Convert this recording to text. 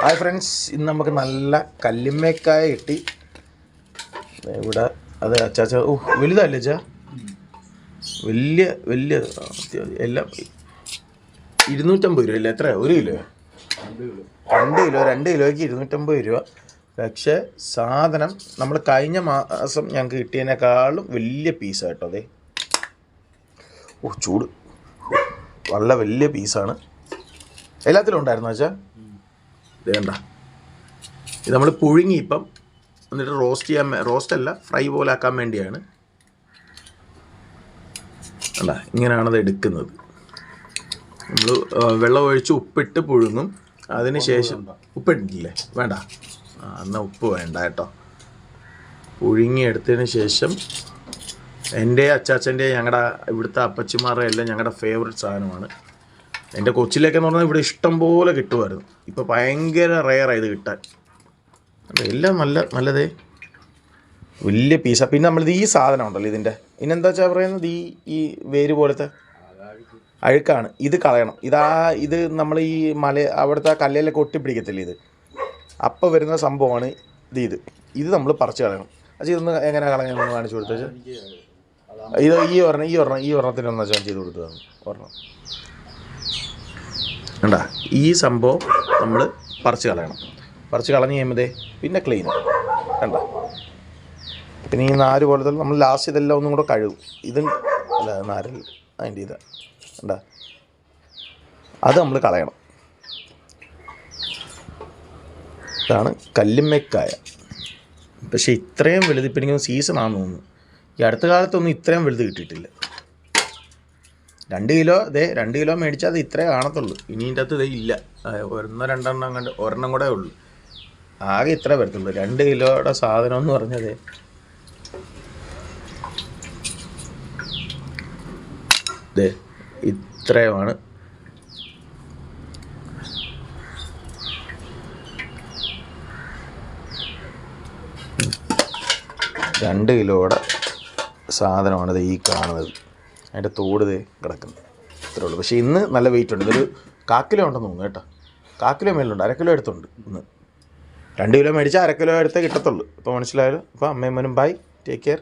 Hi friends ഇന്ന് നമുക്ക് നല്ല കല്ലിമ്മേക്കായ കിട്ടി. ഇവിടെ അത് അച്ചാച്ച ഓ വലുതല്ലേ അച്ഛാ വലിയ വലിയ എല്ലാം ഇരുന്നൂറ്റമ്പത് രൂപ അല്ലേ? എത്ര ഒരു കിലോ? രണ്ട് കിലോ രണ്ട് കിലോയ്ക്ക് ഇരുന്നൂറ്റമ്പത് രൂപ. പക്ഷേ സാധനം നമ്മൾ കഴിഞ്ഞ മാസം ഞങ്ങൾക്ക് കിട്ടിയതിനേക്കാളും വലിയ പീസാണ് കേട്ടോ അതെ ഓ ചൂട്. വളരെ വലിയ പീസാണ് എല്ലാത്തിലും ഉണ്ടായിരുന്നു വെച്ചാൽ വേണ്ട ഇത് നമ്മൾ പുഴുങ്ങി ഇപ്പം എന്നിട്ട് റോസ്റ്റ് ചെയ്യാൻ റോസ്റ്റ് അല്ല ഫ്രൈ പോലെ ആക്കാൻ വേണ്ടിയാണ്. അല്ല ഇങ്ങനെയാണത് എടുക്കുന്നത്. നമ്മൾ വെള്ളം ഒഴിച്ച് ഉപ്പിട്ട് പുഴുങ്ങും. അതിന് ശേഷം ഉപ്പിട്ടില്ലേ? വേണ്ട. എന്നാൽ ഉപ്പ് വേണ്ട കേട്ടോ. പുഴുങ്ങി എടുത്തതിന് ശേഷം എന്റെ അച്ചാച്ചന്റെ ഞങ്ങളുടെ ഇവിടുത്തെ അപ്പച്ചിമാരുടെ എല്ലാം ഞങ്ങളുടെ ഫേവററ്റ് സാധനമാണ്. എന്റെ കൊച്ചിലേക്കെന്ന് പറഞ്ഞാൽ ഇവിടെ ഇഷ്ടം പോലെ കിട്ടുമായിരുന്നു. ഇപ്പോൾ ഭയങ്കര റെയറാണ് ഇത് കിട്ടാൻ. എല്ലാം നല്ല നല്ലതേ. വലിയ പീസാണ് പിന്നെ നമ്മളിത് ഈ സാധനം ഉണ്ടല്ലോ ഇതിന്റെ ഇനെന്താ വെച്ചാൽ പറയുന്നത്? ഈ ഈ വേര് പോലത്തെ? അഴുക്കാണ്. ഇത് കളയണം. ഇതാ ഇത് നമ്മൾ ഈ മല അവിടുത്തെ ആ കല്ലിലൊക്കെ ഒട്ടിപ്പിടിക്കത്തില്ല ഇത്? അപ്പോൾ വരുന്ന സംഭവമാണ് ഇത് ഇത്. ഇത് നമ്മൾ പറിച്ച് കളയണം. അച്ഛ ഇതൊന്ന് എങ്ങനെ കളയണമെന്ന് കാണിച്ചു കൊടുത്തു ഇത് ഈ ഒരെണ്ണം ഈ ഒരെണ്ണം ഈ ഒരെണ്ണത്തിനൊന്ന് ചെയ്ത് കൊടുത്തതാണ്. ഒരെണ്ണം. കണ്ട? ഈ സംഭവം നമ്മൾ പറിച്ച് കളയണം. പറിച്ച് കളഞ്ഞ് കഴിയുമ്പോൾ പിന്നെ ക്ലീൻ കണ്ട? പിന്നെ ഈ നാര് പോലത്തെ നമ്മൾ ലാസ്റ്റ് ഇതെല്ലാം ഒന്നും കൂടെ കഴുകും. ഇതും അല്ല നാരല്ല അതിന്റെ ഇത്. കണ്ട? അത് നമ്മൾ കളയണം. ഇതാണ് കല്ലുമ്മക്കായ. പക്ഷേ ഇത്രയും വലുത് ഇപ്പം ആണെന്ന് തോന്നുന്നു. ഈ അടുത്ത കാലത്തൊന്നും ഇത്രയും വലുത് കിട്ടിയിട്ടില്ല. രണ്ട് കിലോ ദേ രണ്ട് കിലോ മേടിച്ചാൽ അത് ഇത്രേ കാണത്തുള്ളൂ. ഇനി ഇതിന്റെ അകത്ത് ഇതേ ഇല്ല. ഒരെണ്ണോ രണ്ടെണ്ണം കണ്ട് ഒരെണ്ണം കൂടെ ഉള്ളൂ. ആകെ ഇത്ര വരത്തുള്ളൂ. രണ്ട് കിലോയുടെ സാധനം എന്ന് പറഞ്ഞത് ഇത്രയുമാണ്. രണ്ട് കിലോയുടെ സാധനമാണ് ഇത് ഈ കാണുന്നത്. അതിന്റെ തോട് ദേ കിടക്കുന്നത് ഇത്രേ ഉള്ളൂ. പക്ഷേ ഇന്ന് നല്ല വെയിറ്റ് ഉണ്ട്. ഇതൊരു കാക്കിലോ ഉണ്ടെന്ന് തോന്നുന്നു കേട്ടോ. കാക്കിലോ മേലുണ്ട്. അരക്കിലോ കിലോ എടുത്തുണ്ട് ഇന്ന്. രണ്ട് കിലോ മേടിച്ചാൽ അരക്കിലോ കിലോ എടുത്തേ കിട്ടത്തുള്ളൂ. ഇപ്പോൾ മനസ്സിലായാലും അപ്പോൾ അമ്മയും മനും ബൈ ടേക്ക് കെയർ